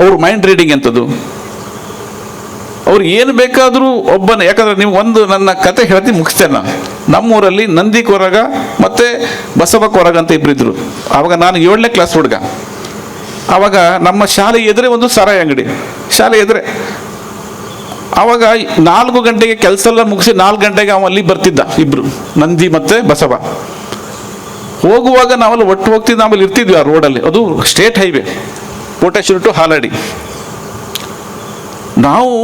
ಅವ್ರ mind reading ಎಂಥದ್ದು ಅವ್ರು ಏನು ಬೇಕಾದರೂ ಒಬ್ಬನ, ಯಾಕಂದ್ರೆ ನೀವು ಒಂದು ನನ್ನ ಕತೆ ಹೇಳ್ತೀನಿ ಮುಗಿಸ್ತೇನೆ ನಾನು. ನಮ್ಮೂರಲ್ಲಿ ನಂದಿ ಕೊರಗ ಮತ್ತು ಬಸವ ಕೊರಗ ಅಂತ ಇಬ್ಬರಿದ್ದರು ಆವಾಗ ನಾನು ಏಳನೇ ಕ್ಲಾಸ್ ಹುಡುಗ. ಆವಾಗ ನಮ್ಮ ಶಾಲೆ ಎದುರೇ ಒಂದು ಸಾರಾಯಿ ಅಂಗಡಿ. ಶಾಲೆ ಎದುರೇ. ಆವಾಗ ನಾಲ್ಕು ಗಂಟೆಗೆ ಕೆಲಸ ಎಲ್ಲ ಮುಗಿಸಿ ನಾಲ್ಕು ಗಂಟೆಗೆ ಅವ ಅಲ್ಲಿ ಬರ್ತಿದ್ದ ಇಬ್ಬರು ನಂದಿ ಮತ್ತೆ ಬಸವ. ಹೋಗುವಾಗ ನಾವಲ್ಲಿ ಒಟ್ಟು ಹೋಗ್ತಿದ್ದು, ನಾವಲ್ಲಿ ಇರ್ತಿದ್ವಿ ಆ ರೋಡಲ್ಲಿ ಅದು state highway Koteshwara to Haladi. ನಾವು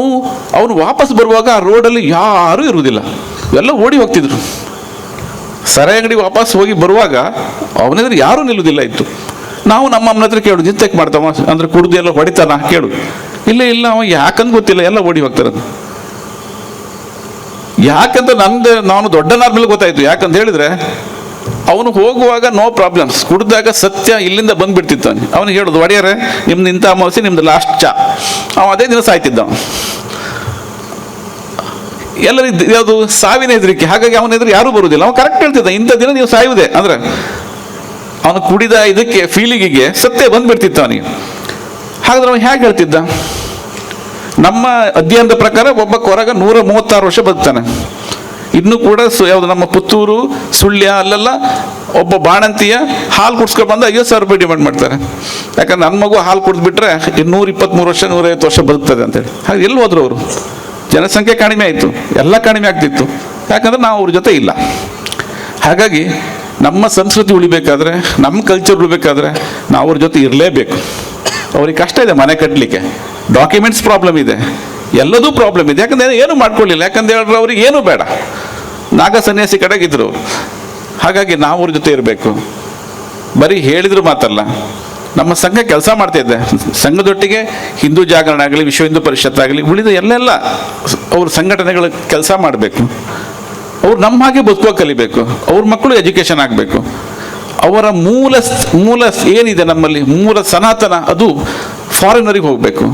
ಅವನು ವಾಪಸ್ ಬರುವಾಗ ಆ ರೋಡಲ್ಲಿ ಯಾರೂ ಇರುವುದಿಲ್ಲ. ಎಲ್ಲ ಓಡಿ ಹೋಗ್ತಿದ್ರು. ಸರ ಅಂಗಡಿ ವಾಪಸ್ ಹೋಗಿ ಬರುವಾಗ ಅವನೆದ್ರೆ ಯಾರೂ ನಿಲ್ಲುವುದಿಲ್ಲ ಇತ್ತು. ನಾವು ನಮ್ಮ ಅಮ್ಮನ ಹತ್ರ ಕೇಳು ನಿಂತಕ್ಕೆ ಮಾಡ್ತಾವ ಅಂದ್ರೆ ಕುಡ್ದು ಎಲ್ಲ ಹೊಡಿತಾನ? ಕೇಳು. ಇಲ್ಲ ಇಲ್ಲ, ಅವ ಯಾಕಂತ ಗೊತ್ತಿಲ್ಲ, ಎಲ್ಲ ಓಡಿ ಹೋಗ್ತಾರೆ ಯಾಕಂತ ನಂದು, ನಾನು ದೊಡ್ಡ ಮೇಲೆ ಗೊತ್ತಾಯ್ತು. ಯಾಕಂತ ಹೇಳಿದ್ರೆ ಅವನು ಹೋಗುವಾಗ ನೋ ಪ್ರಾಬ್ಲಮ್ಸ್ ಕುಡಿದಾಗ ಸತ್ಯ ಇಲ್ಲಿಂದ ಬಂದ್ಬಿಡ್ತಿತ್ತು ಅವನು. ಅವನಿಗೆ ಹೇಳೋದು, ಒಡೆಯರೆ, ನಿಮ್ದು ಇಂಥ ಅಮಾವಾಸ್ಯೆ, ನಿಮ್ದು ಲಾಸ್ಟ್ ಚಾ. ಅವ ಅದೇ ದಿನ ಸಾಯ್ತಿದ್ದ ಎಲ್ಲರೂ ಯಾವುದು, ಸಾವಿನ ಹೆದರಿಕೆ. ಹಾಗಾಗಿ ಅವನ ಎದುರು ಯಾರೂ ಬರುವುದಿಲ್ಲ ಅವನು ಕರೆಕ್ಟ್ ಹೇಳ್ತಿದ್ದ, ಇಂಥ ದಿನ ನೀವು ಸಾಯುವುದೇ? ಅಂದ್ರೆ, ಅವನು ಕುಡಿದ ಇದಕ್ಕೆ ಫೀಲಿಂಗಿಗೆ ಸತ್ಯ ಬಂದ್ಬಿಡ್ತಿತ್ತು ಅವನಿಗೆ. ಹಾಗಾದ್ರೆ ಅವನು ಹೇಗೆ ಹೇಳ್ತಿದ್ದ? ನಮ್ಮ ಅಧ್ಯಯನದ ಪ್ರಕಾರ ಒಬ್ಬ ಕೊರಗ ನೂರ ಮೂವತ್ತಾರು ವರ್ಷ ಬದುಕ್ತಾನೆ. ಇನ್ನು ಕೂಡ ಯಾವುದು ನಮ್ಮ ಪುತ್ತೂರು, ಸುಳ್ಯ ಅಲ್ಲೆಲ್ಲ ಒಬ್ಬ ಬಾಣಂತಿಯ ಹಾಲು ಕುಡ್ಸ್ಕೊಂಡು ಬಂದು ಐವತ್ತು ಸಾವಿರ ರೂಪಾಯಿ ಡಿಮಾಂಡ್ ಮಾಡ್ತಾರೆ. ಯಾಕಂದ್ರೆ ನನ್ನ ಮಗು ಹಾಲು ಕುಡಿದ್ಬಿಟ್ರೆ ನೂರ ಇಪ್ಪತ್ತ್ಮೂರು ವರ್ಷ, ನೂರೈವತ್ತು ವರ್ಷ ಬದುಕ್ತದೆ ಅಂತೇಳಿ. ಹಾಗೆ ಎಲ್ಲಿ ಹೋದ್ರು ಅವರು? ಜನಸಂಖ್ಯೆ ಕಡಿಮೆ ಆಯಿತು. ಎಲ್ಲ ಕಡಿಮೆ ಆಗ್ತಿತ್ತು. ಯಾಕಂದ್ರೆ ನಾವು ಅವ್ರ ಜೊತೆ ಇಲ್ಲ. ಹಾಗಾಗಿ ನಮ್ಮ ಸಂಸ್ಕೃತಿ ಉಳಿಬೇಕಾದ್ರೆ, ನಮ್ಮ ಕಲ್ಚರ್ ಉಳಿಬೇಕಾದ್ರೆ ನಾವು ಅವ್ರ ಜೊತೆ ಇರಲೇಬೇಕು. ಅವ್ರಿಗೆ ಕಷ್ಟ ಇದೆ ಮನೆ ಕಟ್ಟಲಿಕ್ಕೆ ಡಾಕ್ಯುಮೆಂಟ್ಸ್ ಪ್ರಾಬ್ಲಮ್ ಇದೆ. ಎಲ್ಲದೂ ಪ್ರಾಬ್ಲಮ್ ಇದೆ. ಯಾಕಂದ್ರೆ ಏನು ಮಾಡ್ಕೊಳ್ಳಿಲ್ಲ. ಯಾಕಂದ್ರೆ ಹೇಳಿದ್ರೆ ಅವ್ರಿಗೆ ಏನು ಬೇಡ. ನಾಗ ಸನ್ಯಾಸಿ ಕಡೆಗಿದ್ರು. ಹಾಗಾಗಿ ನಾವು ಜೊತೆ ಇರಬೇಕು. ಬರೀ ಹೇಳಿದ್ರು ಮಾತಲ್ಲ. ನಮ್ಮ ಸಂಘ ಕೆಲಸ ಮಾಡ್ತಾ ಇದ್ದೆ ಸಂಘದೊಟ್ಟಿಗೆ ಹಿಂದೂ ಜಾಗರಣ ಆಗಲಿ, ವಿಶ್ವ ಹಿಂದೂ ಪರಿಷತ್ ಆಗಲಿ, ಉಳಿದ ಎಲ್ಲೆಲ್ಲ ಅವ್ರ ಸಂಘಟನೆಗಳು ಕೆಲಸ ಮಾಡಬೇಕು. ಅವ್ರು ನಮ್ಮ ಹಾಗೆ ಬದುಕೋ ಕಲಿಬೇಕು. ಅವ್ರ ಮಕ್ಕಳು ಎಜುಕೇಷನ್ ಆಗಬೇಕು. ಅವರ ಮೂಲ ಮೂಲ ಏನಿದೆ ನಮ್ಮಲ್ಲಿ? ಮೂಲ ಸನಾತನ, ಅದು ಫಾರಿನರಿಗೆ ಹೋಗಬೇಕು.